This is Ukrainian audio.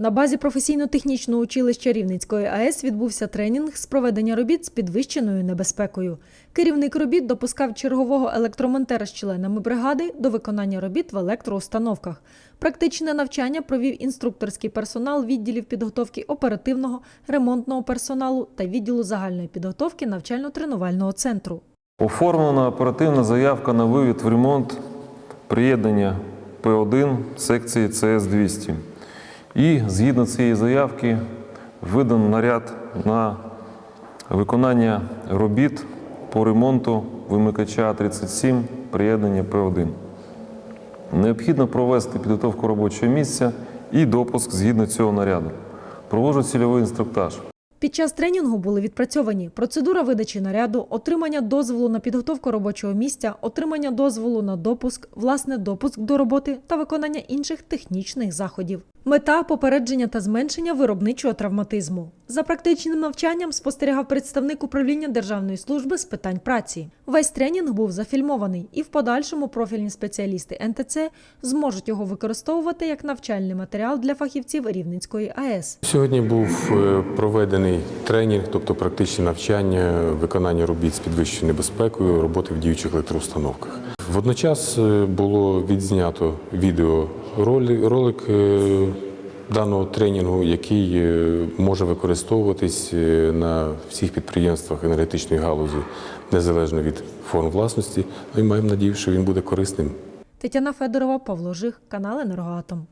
На базі професійно-технічного училища Рівненської АЕС відбувся тренінг з проведення робіт з підвищеною небезпекою. Керівник робіт допускав чергового електромонтера з членами бригади до виконання робіт в електроустановках. Практичне навчання провів інструкторський персонал відділів підготовки оперативного, ремонтного персоналу та відділу загальної підготовки навчально-тренувального центру. Оформлена оперативна заявка на вивід в ремонт приєднання П1 секції ЦС-200. І згідно цієї заявки видано наряд на виконання робіт по ремонту вимикача 37 приєднання П1. Необхідно провести підготовку робочого місця і допуск згідно цього наряду. Проводжу цільовий інструктаж. Під час тренінгу були відпрацьовані процедура видачі наряду, отримання дозволу на підготовку робочого місця, отримання дозволу на допуск, власне допуск до роботи та виконання інших технічних заходів. Мета попередження та зменшення виробничого травматизму. За практичним навчанням спостерігав представник управління Державної служби з питань праці. Весь тренінг був зафільмований, і в подальшому профільні спеціалісти НТЦ зможуть його використовувати як навчальний матеріал для фахівців Рівненської АЕС. Сьогодні був е, проведений тренінг, тобто практичне навчання, виконання робіт з підвищеною небезпекою, роботи в діючих електроустановках. Водночас е, було відзнято відеоролик е, даного тренінгу, який е, може використовуватись е, на всіх підприємствах енергетичної галузі незалежно від форм власності. Ми маємо надію, що він буде корисним Тетяна Федорова, Павло Жих, канал Енергоатом.